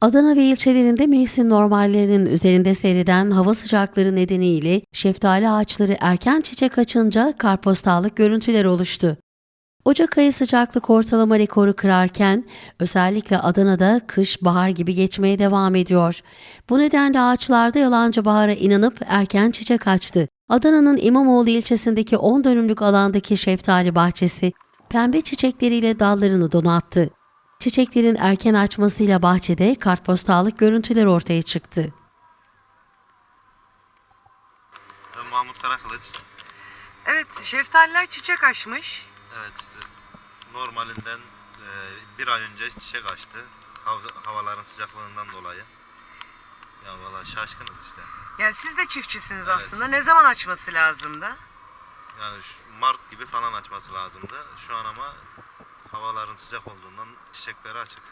Adana ve ilçelerinde mevsim normallerinin üzerinde seyreden hava sıcakları nedeniyle şeftali ağaçları erken çiçek açınca karpostallık görüntüler oluştu. Ocak ayı sıcaklık ortalama rekoru kırarken özellikle Adana'da kış bahar gibi geçmeye devam ediyor. Bu nedenle ağaçlarda yalancı bahara inanıp erken çiçek açtı. Adana'nın İmamoğlu ilçesindeki 10 dönümlük alandaki şeftali bahçesi pembe çiçekleriyle dallarını donattı. Çiçeklerin erken açmasıyla bahçede kartpostallık görüntüler ortaya çıktı. Ben Mahmut Karakılıç. Evet, şeftaliler çiçek açmış. Evet, normalinden e, bir ay önce çiçek açtı. Hav- havaların sıcaklığından dolayı. Ya valla şaşkınız işte. Yani siz de çiftçisiniz Evet. aslında. Ne zaman açması lazımdı? Yani şu Mart gibi falan açması lazımdı. Şu an ama havaların sıcak olduğundan çiçekleri açık.